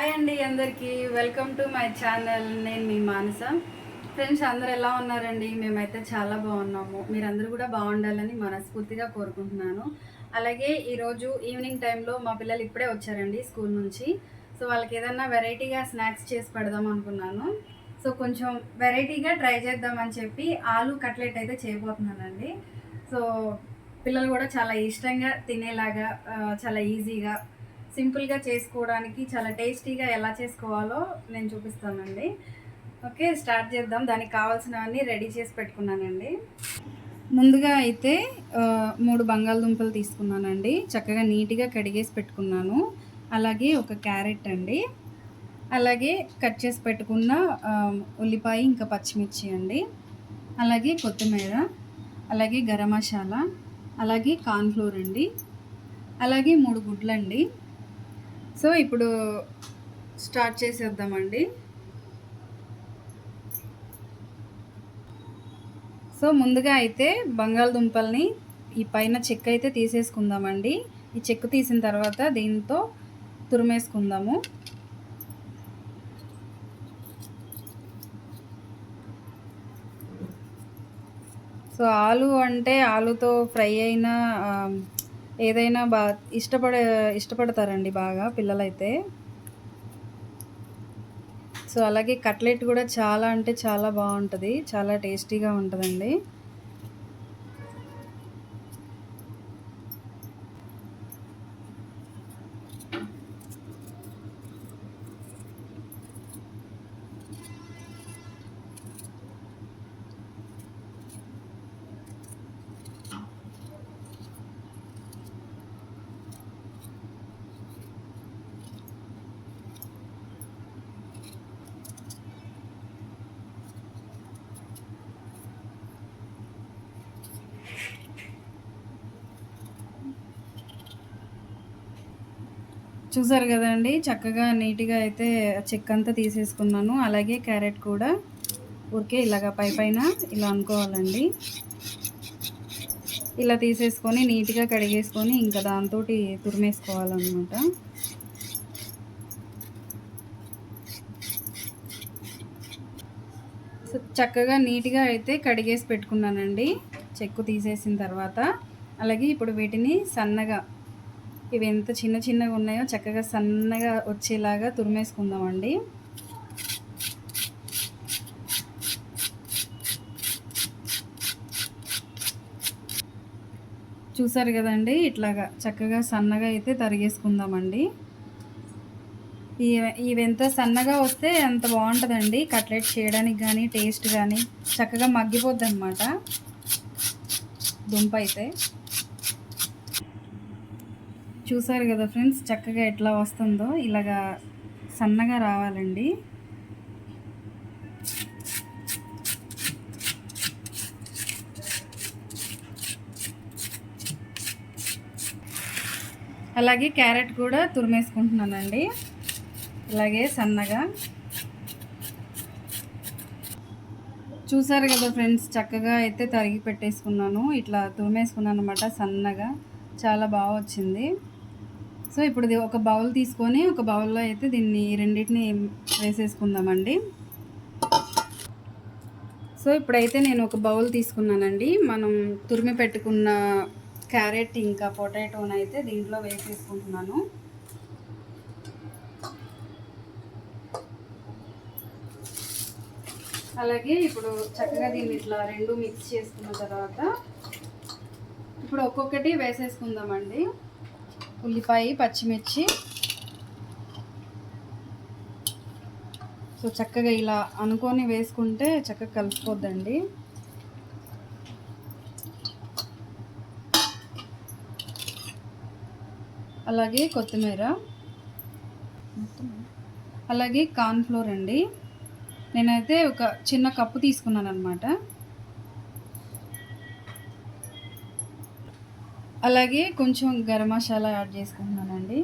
Hi అండి అందరికీ. Welcome to my channel. నేను మీ మానస. ఫ్రెండ్స్ అందరు ఎలా ఉన్నారండి? మేమైతే చాలా బాగున్నాము. మీరందరూ కూడా బాగుండాలని మనస్ఫూర్తిగా కోరుకుంటున్నాను. అలాగే ఈరోజు ఈవినింగ్ టైంలో మా పిల్లలు ఇప్పుడే వచ్చారండి స్కూల్ నుంచి. సో వాళ్ళకి ఏదన్నా వెరైటీగా స్నాక్స్ చేసి పెడదాం అనుకున్నాను. సో కొంచెం వెరైటీగా ట్రై చేద్దామని చెప్పి ఆలు కట్లెట్ అయితే చేయబోతున్నానండి. సో పిల్లలు కూడా చాలా ఇష్టంగా తినేలాగా చాలా ఈజీగా సింపుల్గా చేసుకోవడానికి చాలా టేస్టీగా ఎలా చేసుకోవాలో నేను చూపిస్తానండి. ఓకే స్టార్ట్ చేద్దాం. దానికి కావాల్సినవన్నీ రెడీ చేసి పెట్టుకున్నానండి. ముందుగా అయితే మూడు బంగాళదుంపలు తీసుకున్నానండి. చక్కగా నీట్గా కడిగేసి పెట్టుకున్నాను. అలాగే ఒక క్యారెట్ అండి. అలాగే కట్ చేసి పెట్టుకున్న ఉల్లిపాయ ఇంకా పచ్చిమిర్చి అండి. అలాగే కొత్తిమీర అలాగే గరం మసాలా అలాగే కార్న్ఫ్లోర్ అండి. అలాగే మూడు గుడ్లండి. సో ఇప్పుడు స్టార్ట్ చేసేద్దామండి. సో ముందుగా అయితే బంగాళదుంపల్ని ఈ పైన చెక్క అయితే తీసేసుకుందామండి. ఈ చెక్కు తీసిన తర్వాత దీంతో తురిమేసుకుందాము. సో ఆలు అంటే ఆలుతో ఫ్రై అయినా ఏదైనా బా ఇష్టపడే ఇష్టపడతారండి బాగా పిల్లలైతే. సో అలాగే కట్లెట్ కూడా చాలా అంటే చాలా బాగుంటుంది చాలా టేస్టీగా ఉంటుందండి. చూసారు కదండి చక్కగా నీట్గా అయితే చెక్క అంతా తీసేసుకున్నాను. అలాగే క్యారెట్ కూడా ఊరికే ఇలాగ పై పైన ఇలా అనుకోవాలండి. ఇలా తీసేసుకొని నీట్గా కడిగేసుకొని ఇంకా దాంతో తురిమేసుకోవాలన్నమాట. సో చక్కగా నీట్గా అయితే కడిగేసి పెట్టుకున్నానండి. చెక్కు తీసేసిన తర్వాత. అలాగే ఇప్పుడు వీటిని సన్నగా ఇవి ఎంత చిన్న చిన్నగా ఉన్నాయో చక్కగా సన్నగా వచ్చేలాగా తురిమేసుకుందామండి. చూసారు కదండి? ఇట్లాగా చక్కగా సన్నగా అయితే తరిగేసుకుందామండి. ఇవి ఇవి ఎంత సన్నగా వస్తే అంత బాగుంటుందండి. కట్లెట్ చేయడానికి కానీ టేస్ట్ కానీ చక్కగా మగ్గిపోద్ది అనమాట దుంప అయితే. చూసారు కదా ఫ్రెండ్స్ చక్కగా ఎట్లా వస్తుందో ఇలాగా సన్నగా రావాలండి. అలాగే క్యారెట్ కూడా తురిమేసుకుంటున్నానండి. అలాగే సన్నగా. చూసారు కదా ఫ్రెండ్స్ చక్కగా అయితే తరిగి పెట్టేసుకున్నాను. ఇట్లా తురిమేసుకున్నాను అనమాట సన్నగా. చాలా బాగా వచ్చింది. సో ఇప్పుడు ఒక బౌల్ తీసుకొని ఒక బౌల్లో అయితే దీన్ని రెండింటిని వేసేసుకుందామండి. సో ఇప్పుడైతే నేను ఒక బౌల్ తీసుకున్నానండి. మనం తురిమి పెట్టుకున్న క్యారెట్ ఇంకా పొటాటోని అయితే దీంట్లో వేసేసుకుంటున్నాను. అలాగే ఇప్పుడు చక్కగా దీన్ని ఇట్లా రెండు మిక్స్ చేసుకున్న తర్వాత ఇప్పుడు ఒక్కొక్కటి వేసేసుకుందామండి. ఉల్లిపాయ పచ్చిమిర్చి. సో చక్కగా ఇలా అనుకొని వేసుకుంటే చక్కగా కలిసిపోద్దండి అలాగే కొత్తిమీర. అలాగే కార్న్ఫ్లోర్ అండి. నేనైతే ఒక చిన్న కప్పు తీసుకున్నాను అనమాట అలాగే కొంచెం గరం మసాలా యాడ్ చేసుకుంటున్నానండి.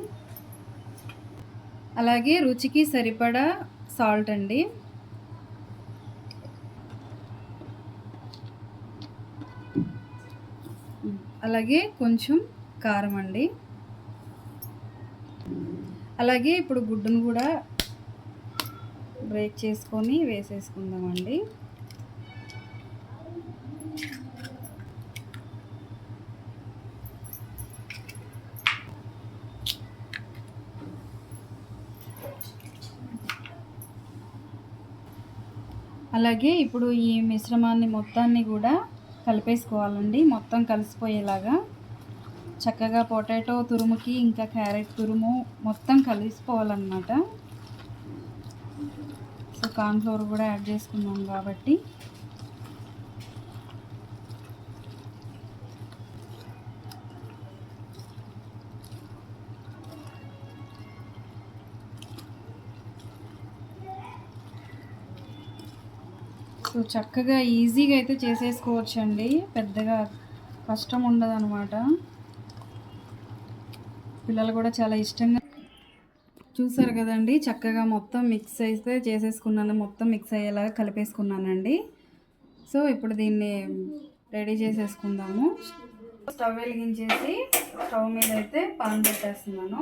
అలాగే రుచికి సరిపడా సాల్ట్ అండి. అలాగే కొంచెం కారం అండి. అలాగే ఇప్పుడు గుడ్డును కూడా బ్రేక్ చేసుకొని వేసేసుకుందామండి. అలాగే ఇప్పుడు ఈ మిశ్రమాన్ని మొత్తాన్ని కూడా కలిపేసుకోవాలండి. మొత్తం కలిసిపోయేలాగా చక్కగా పొటాటో తురుముకి ఇంకా క్యారెట్ తురుము మొత్తం కలిసిపోవాలన్నమాట. సో కార్న్ఫ్లోర్ కూడా యాడ్ చేసుకున్నాం కాబట్టి సో చక్కగా ఈజీగా అయితే చేసేసుకోవచ్చు అండి పెద్దగా కష్టం ఉండదు అనమాట పిల్లలు కూడా చాలా ఇష్టంగా చూసారు కదండి. చక్కగా మొత్తం మిక్స్ అయితే చేసేసుకున్నాను. మొత్తం మిక్స్ అయ్యేలాగా కలిపేసుకున్నానండి. సో ఇప్పుడు దీన్ని రెడీ చేసేసుకుందాము. స్టవ్ వెలిగించేసి స్టవ్ మీద అయితే పాన్ పెట్టేస్తున్నాను.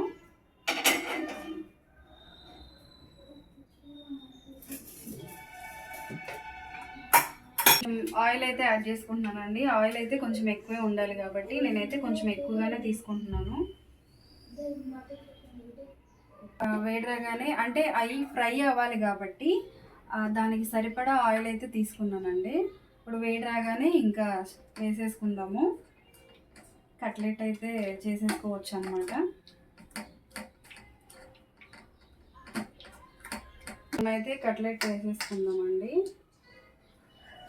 ఆయిల్ అయితే యాడ్ చేసుకుంటున్నానండి. ఆయిల్ అయితే కొంచెం ఎక్కువే ఉండాలి కాబట్టి నేనైతే కొంచెం ఎక్కువగానే తీసుకుంటున్నాను. వేడగానే అంటే అవి ఫ్రై అవ్వాలి కాబట్టి దానికి సరిపడా ఆయిల్ అయితే తీసుకున్నానండి. ఇప్పుడు వేడి రాగానే ఇంకా వేసేసుకుందాము. కట్లెట్ అయితే చేసేసుకోవచ్చు అనమాట మనమైతే కట్లెట్ వేసేసుకుందామండి.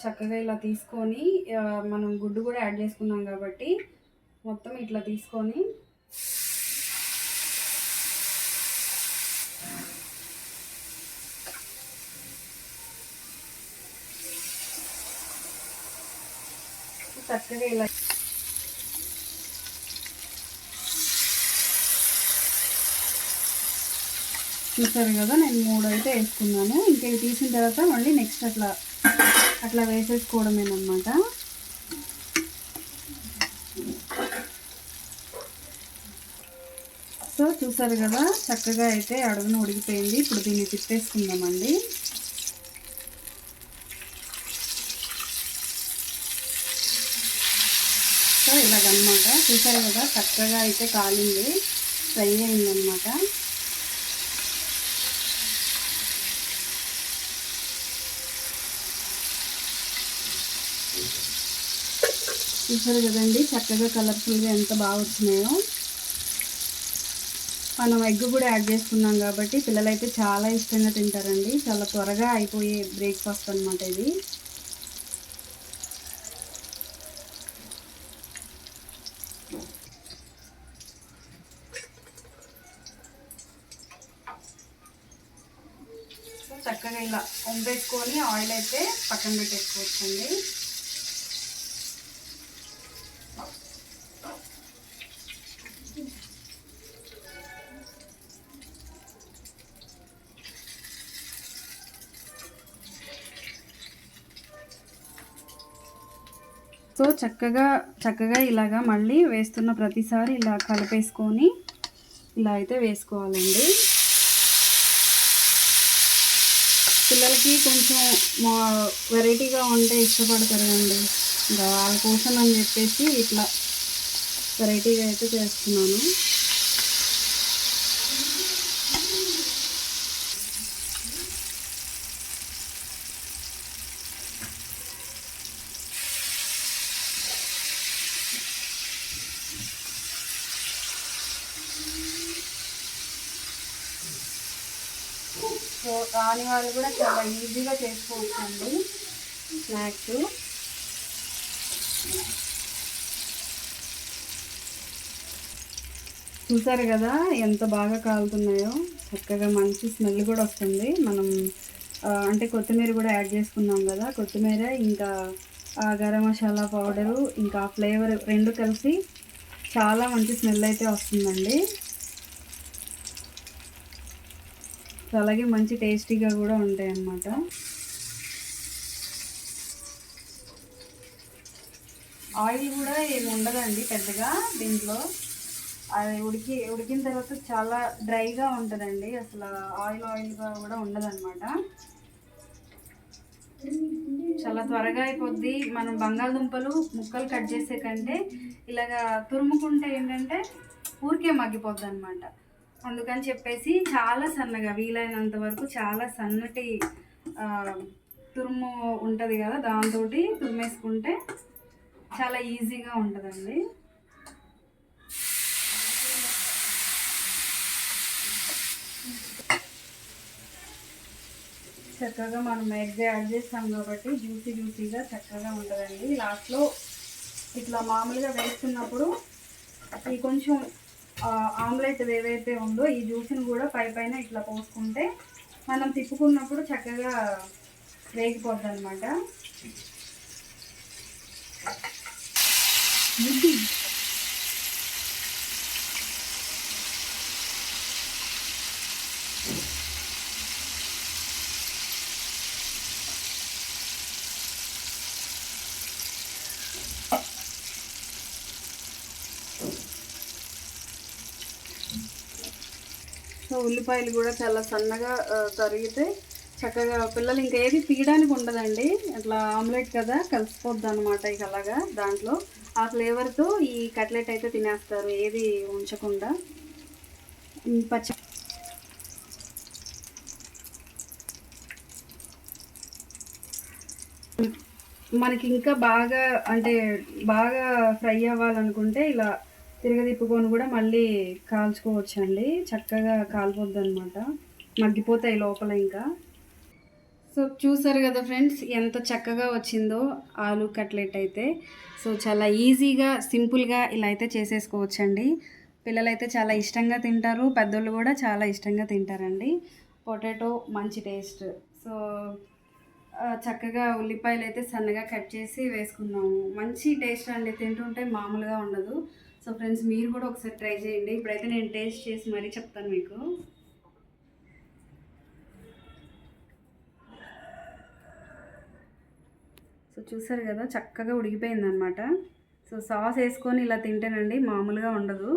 చక్కగా ఇలా తీసుకొని మనం గుడ్డు కూడా యాడ్ చేసుకున్నాం కాబట్టి మొత్తం ఇట్లా తీసుకొని చక్కగా ఇలా చూసారు కదా నేను మూడు అయితే వేసుకున్నాను. ఇంకా తీసిన తర్వాత మళ్ళీ నెక్స్ట్ అట్లా అట్లా వేసేసుకోవడమేనమాట సో చూసారు కదా చక్కగా అయితే అడుగున ఉడికిపోయింది. ఇప్పుడు దీన్ని తిప్పేసుకుందామండి. సో ఇలాగనమాట చూసారు కదా చక్కగా అయితే కాలింది ఫ్రై అయిందనమాట చూసారు కదండి చక్కగా కలర్ఫుల్గా ఎంత బాగా వచ్చినాయో. మనం ఎగ్ కూడా యాడ్ చేసుకున్నాం కాబట్టి పిల్లలైతే చాలా ఇష్టంగా తింటారండి. చాలా త్వరగా అయిపోయే బ్రేక్ఫాస్ట్ అనమాట ఇది. చక్కగా ఇలా వంపేసుకొని ఆయిల్ అయితే పక్కన పెట్టేసుకోవచ్చండి. చక్కగా చక్కగా ఇలాగా మళ్ళీ వేస్తున్న ప్రతిసారి ఇలా కలిపేసుకొని ఇలా అయితే వేసుకోవాలండి. పిల్లలకి కొంచెం మా వెరైటీగా ఉంటే ఇష్టపడతారు అండి ఇంకా వాళ్ళ కోసం అని చెప్పేసి ఇట్లా వెరైటీగా అయితే చేస్తున్నాను. సో రాని వాళ్ళు కూడా చాలా ఈజీగా చేసుకోవచ్చు అండి స్నాక్స్. చూసారు కదా ఎంత బాగా కాలుతున్నాయో? చక్కగా మంచి స్మెల్ కూడా వస్తుంది. మనం అంటే కొత్తిమీర కూడా యాడ్ చేసుకున్నాం కదా. కొత్తిమీర ఇంకా గరం మసాలా పౌడరు ఇంకా ఫ్లేవర్ రెండు కలిసి చాలా మంచి స్మెల్ అయితే వస్తుందండి. సో అలాగే మంచి టేస్టీగా కూడా ఉంటాయి అన్నమాట ఆయిల్ కూడా ఏమి ఉండదండి పెద్దగా దీంట్లో. అది ఉడికి ఉడికిన తర్వాత చాలా డ్రైగా ఉంటుందండి. అసలు ఆయిల్ ఆయిల్గా కూడా ఉండదన్నమాట. చాలా త్వరగా అయిపోద్ది. మనం బంగాళదుంపలు ముక్కలు కట్ చేసే కంటే ఇలాగా తురుముకుంటే ఏంటంటే ఊరికే మగ్గిపోద్ది అనమాట అందుకని చెప్పేసి చాలా సన్నగా వీలైనంత వరకు చాలా సన్నటి తురుము ఉంటుంది కదా దాంతో తురిమేసుకుంటే చాలా ఈజీగా ఉంటుందండి. చక్కగా మనం ఎగ్ యాడ్ చేస్తాం కాబట్టి జ్యూసీ జ్యూసీగా చక్కగా ఉంటుందండి. లాస్ట్లో ఇట్లా మామూలుగా వేస్తున్నప్పుడు ఈ కొంచెం ఆమ్లెట్ ఏదైతే ఉందో ఈ జ్యూస్ని కూడా పై పైన ఇట్లా పోసుకుంటే మనం తిప్పుకున్నప్పుడు చక్కగా వేగిపోద్ది అనమాట సో ఉల్లిపాయలు కూడా చాలా సన్నగా తరిగితే చక్కగా పిల్లలు ఇంకా ఏది తీయడానికి ఉండదండి. అట్లా ఆమ్లెట్ కదా కలిసిపోద్ది అనమాట ఇక అలాగా దాంట్లో. ఆ ఫ్లేవర్తో ఈ కట్లెట్ అయితే తినేస్తారు ఏది ఉంచకుండా. పచ్చ మనకి ఇంకా బాగా అంటే బాగా ఫ్రై అవ్వాలనుకుంటే ఇలా తిరగదిప్పుకొని కూడా మళ్ళీ కాల్చుకోవచ్చండి. చక్కగా కాలిపోద్ది అనమాట మగ్గిపోతాయి లోపల ఇంకా. సో చూసారు కదా ఫ్రెండ్స్ ఎంత చక్కగా వచ్చిందో ఆలు కట్లెట్ అయితే. సో చాలా ఈజీగా సింపుల్గా ఇలా అయితే చేసేసుకోవచ్చండి. పిల్లలైతే చాలా ఇష్టంగా తింటారు పెద్దోళ్ళు కూడా చాలా ఇష్టంగా తింటారండి. పొటాటో మంచి టేస్ట్. సో చక్కగా ఉల్లిపాయలు అయితే సన్నగా కట్ చేసి వేసుకున్నాము. మంచి టేస్ట్ అండి తింటుంటే మామూలుగా ఉండదు. సో ఫ్రెండ్స్ మీరు కూడా ఒకసారి ట్రై చేయండి. ఇప్పుడైతే నేను టేస్ట్ చేసి మరీ చెప్తాను మీకు. సో చూసారు కదా చక్కగా ఉడికిపోయింది అనమాట సో సాస్ వేసుకొని ఇలా తింటేనండి మామూలుగా ఉండదు.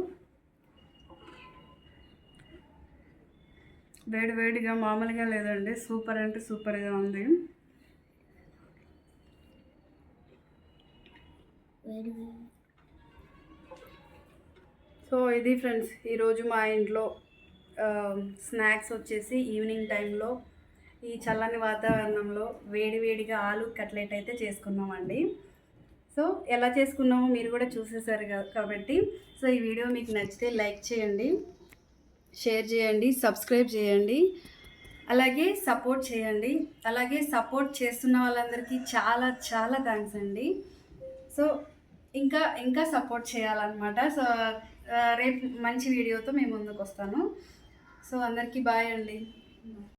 వేడి వేడిగా మామూలుగా లేదండి. సూపర్ అంటే సూపర్గా ఉంది. సో ఇది ఫ్రెండ్స్ ఈరోజు మా ఇంట్లో స్నాక్స్ వచ్చేసి ఈవినింగ్ టైంలో ఈ చల్లని వాతావరణంలో వేడి వేడిగా ఆలు కట్లెట్ అయితే చేసుకున్నామండి. సో ఎలా చేసుకున్నామో మీరు కూడా చూసేసారు కాబట్టి సో ఈ వీడియో మీకు నచ్చితే లైక్ చేయండి షేర్ చేయండి సబ్స్క్రైబ్ చేయండి అలాగే సపోర్ట్ చేయండి. అలాగే సపోర్ట్ చేస్తున్న వాళ్ళందరికీ చాలా చాలా థ్యాంక్స్ అండి. సో ఇంకా ఇంకా సపోర్ట్ చేయాలన్నమాట. సో రేపు మంచి వీడియోతో మేము ముందుకు వస్తాను సో అందరికీ బాయ్ అండి.